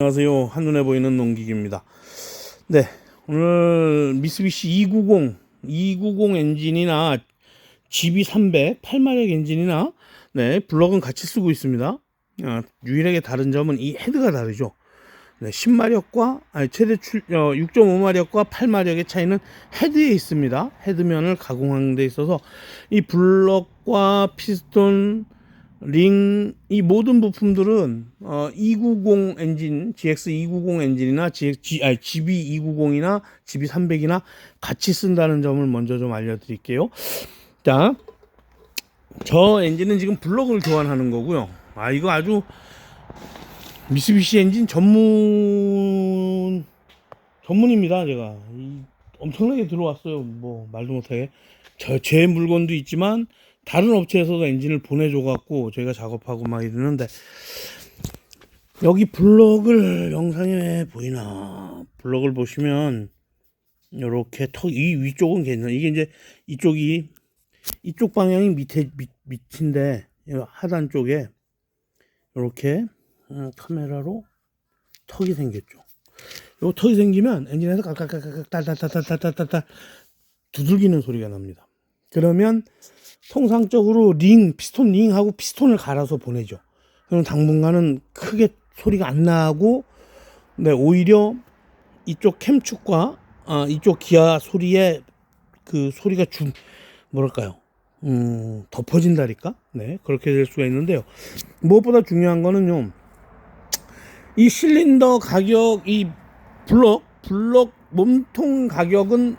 안녕하세요. 한눈에 보이는 농기기입니다. 네, 오늘 미쓰비시 290, 290 엔진이나 GB300 8마력 엔진이나 네, 블럭은 같이 쓰고 있습니다. 아, 유일하게 다른 점은 이 헤드가 다르죠. 네, 10마력과 아니 최대 출, 어, 6.5마력과 8마력의 차이는 헤드에 있습니다. 헤드면을 가공하는 데 있어서 이 블럭과 피스톤 링 이 모든 부품들은 어, 290 엔진, GX 290 엔진이나 GX, G, 아니, GB 290이나 GB 300이나 같이 쓴다는 점을 먼저 좀 알려드릴게요. 자, 저 엔진은 지금 블럭을 교환하는 거고요. 아 이거 아주 미쓰비시 엔진 전문 전문입니다. 제가 이, 엄청나게 들어왔어요. 뭐 말도 못하게 저 제 물건도 있지만 다른 업체에서도 엔진을 보내줘 갖고 저희가 작업하고 막 이러는데 여기 블럭을 영상에 보이나 블럭을 보시면 이렇게 턱 이 위쪽은 괜찮아 이게 이제 이쪽이 이쪽 방향이 밑에 밑, 밑인데 이 하단 쪽에 이렇게 음, 카메라로 턱이 생겼죠. 요 턱이 생기면 엔진에서 깔깔깔깔 딸딸딸딸딸딸딸 두들기는 소리가 납니다. 그러면 통상적으로 링, 피스톤 링하고 피스톤을 갈아서 보내죠. 그럼 당분간은 크게 소리가 안 나고, 네, 오히려 이쪽 캠축과 아, 이쪽 기아 소리에 그 소리가 좀, 뭐랄까요. 음, 덮어진다니까? 네, 그렇게 될 수가 있는데요. 무엇보다 중요한 거는요, 이 실린더 가격, 이 블럭, 블럭 몸통 가격은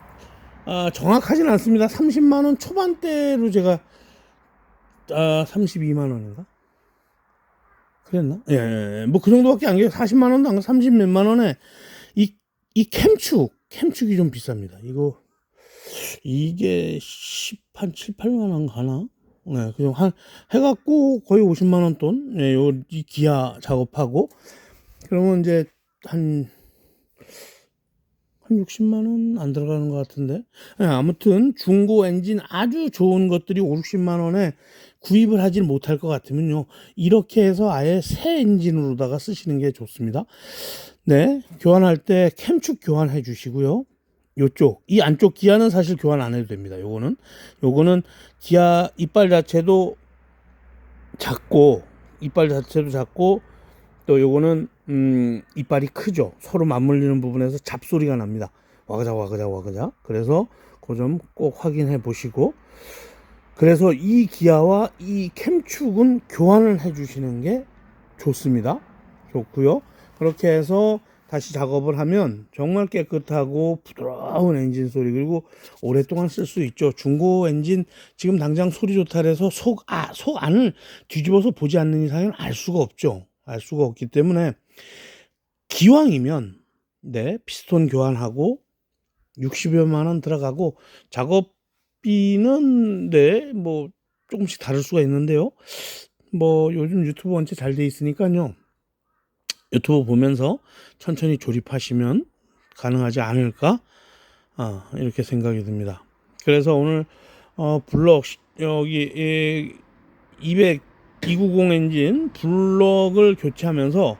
아, 정확하진 않습니다. 30만 원 초반대로 제가 아, 32만 원인가? 그랬나? 예, 예, 뭐 그 정도밖에 안 돼요. 40만 원도 안 가. 30 몇만 원에 이, 이 캠축, 캠축이 좀 비쌉니다. 이거 이게 10, 한 7, 8만 원 가나? 네, 그냥 한 해갖고 거의 50만 원 돈. 예, 요, 이 기아 작업하고 그러면 이제 한 한 60만 원 안 들어가는 것 같은데. 예, 아무튼 중고 엔진 아주 좋은 것들이 5, 60만 원에 구입을 하질 못할 것 같으면요. 이렇게 해서 아예 새 엔진으로다가 쓰시는 게 좋습니다. 네. 교환할 때 캠축 교환해 주시고요. 요쪽 이 안쪽 기아는 사실 교환 안 해도 됩니다. 요거는 요거는 기아 이빨 자체도 작고 이빨 자체도 작고 또 요거는 음, 이빨이 크죠. 서로 맞물리는 부분에서 잡소리가 납니다. 와그작 와그작 와그작. 그래서 그 점 꼭 확인해 보시고 그래서 이 기아와 이 캠축은 교환을 해 주시는 게 좋습니다. 좋고요. 그렇게 해서 다시 작업을 하면 정말 깨끗하고 부드러운 엔진 소리 그리고 오랫동안 쓸 수 있죠. 중고 엔진 지금 당장 소리 좋다 해서 속, 아, 속 안을 뒤집어서 보지 않는 이상은 알 수가 없죠. 알 수가 없기 때문에 기왕이면 네 피스톤 교환하고 60여만 원 들어가고 작업비는 네뭐 조금씩 다를 수가 있는데요. 뭐 요즘 유튜브 원체 잘 돼 있으니까요. 유튜브 보면서 천천히 조립하시면 가능하지 않을까 아, 이렇게 생각이 듭니다. 그래서 오늘 어, 블럭 여기 200 290 엔진 블럭을 교체하면서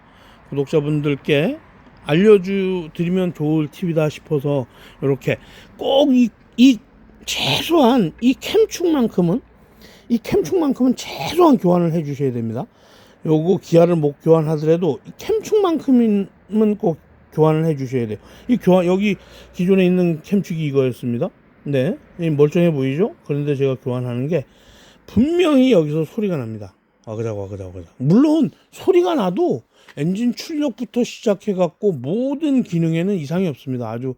구독자분들께 알려주 드리면 좋을 팁이다 싶어서 이렇게 꼭이 이 최소한 이 캠축만큼은 이 캠축만큼은 최소한 교환을 해 주셔야 됩니다. 요거 기아를 못 교환하더라도 이 캠축만큼은 꼭 교환을 해 주셔야 돼요. 이 교환 여기 기존에 있는 캠축이 이거였습니다. 네, 멀쩡해 보이죠? 그런데 제가 교환하는 게 분명히 여기서 소리가 납니다. 와그작 와그작 와그작. 물론 소리가 나도 엔진 출력부터 시작해 갖고 모든 기능에는 이상이 없습니다. 아주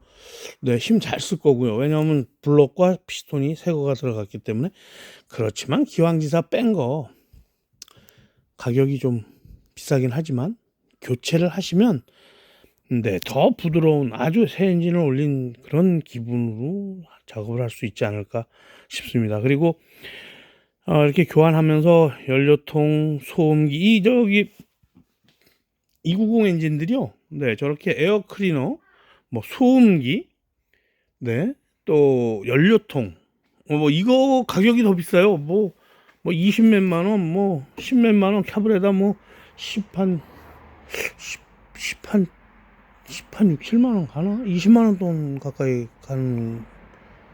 네, 힘 잘 쓸 거고요. 왜냐하면 블럭과 피스톤이 새 거가 들어갔기 때문에 그렇지만 기왕지사 뺀 거 가격이 좀 비싸긴 하지만 교체를 하시면 네, 더 부드러운 아주 새 엔진을 올린 그런 기분으로 작업을 할 수 있지 않을까 싶습니다. 그리고 어, 이렇게 교환하면서 연료통, 소음기, 이 저기 290 엔진들이요. 네, 저렇게 에어 클리너, 뭐 소음기, 네, 또 연료통, 어, 뭐 이거 가격이 더 비싸요. 뭐, 뭐 20몇만 원, 뭐 10몇만 원, 캬브레다 뭐 10한 10, 10한 10한 6, 7만 원 가나? 20만 원 돈 가까이 가는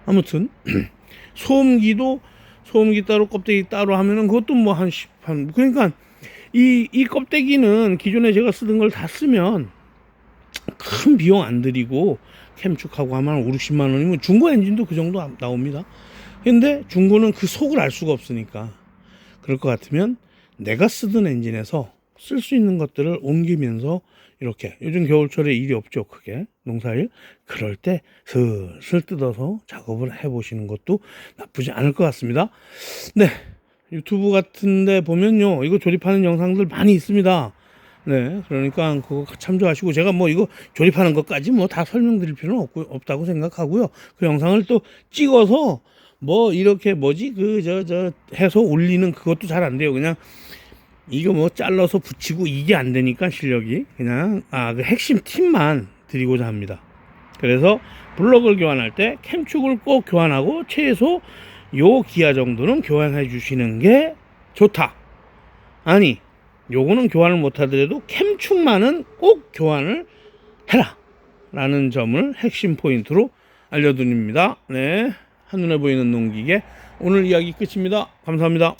아무튼 소음기도 소음기 따로 껍데기 따로 하면은 그것도 뭐 한 10, 한 그러니까 이, 이 껍데기는 기존에 제가 쓰던 걸 다 쓰면 큰 비용 안 들이고 캠축하고 하면 한 5, 60만 원이면 중고 엔진도 그 정도 나옵니다. 근데 중고는 그 속을 알 수가 없으니까 그럴 것 같으면 내가 쓰던 엔진에서 쓸 수 있는 것들을 옮기면서 이렇게 요즘 겨울철에 일이 없죠 크게. 농사일. 그럴 때 슬슬 뜯어서 작업을 해 보시는 것도 나쁘지 않을 것 같습니다. 네. 유튜브 같은데 보면요 이거 조립하는 영상들 많이 있습니다. 네. 그러니까 그거 참조하시고 제가 뭐 이거 조립하는 것까지 뭐 다 설명드릴 필요는 없고, 없다고 생각하고요. 그 영상을 또 찍어서 뭐 이렇게 뭐지? 그 저저 해서 올리는 그것도 잘 안 돼요. 그냥 이거 뭐 잘라서 붙이고 이게 안 되니까 실력이 그냥 아 그 핵심 팁만 드리고자 합니다. 그래서 블럭을 교환할 때 캠축을 꼭 교환하고 최소 요 기아 정도는 교환해 주시는 게 좋다. 아니 요거는 교환을 못 하더라도 캠축만은 꼭 교환을 해라. 라는 점을 핵심 포인트로 알려드립니다. 네. 한눈에 보이는 농기계 오늘 이야기 끝입니다. 감사합니다.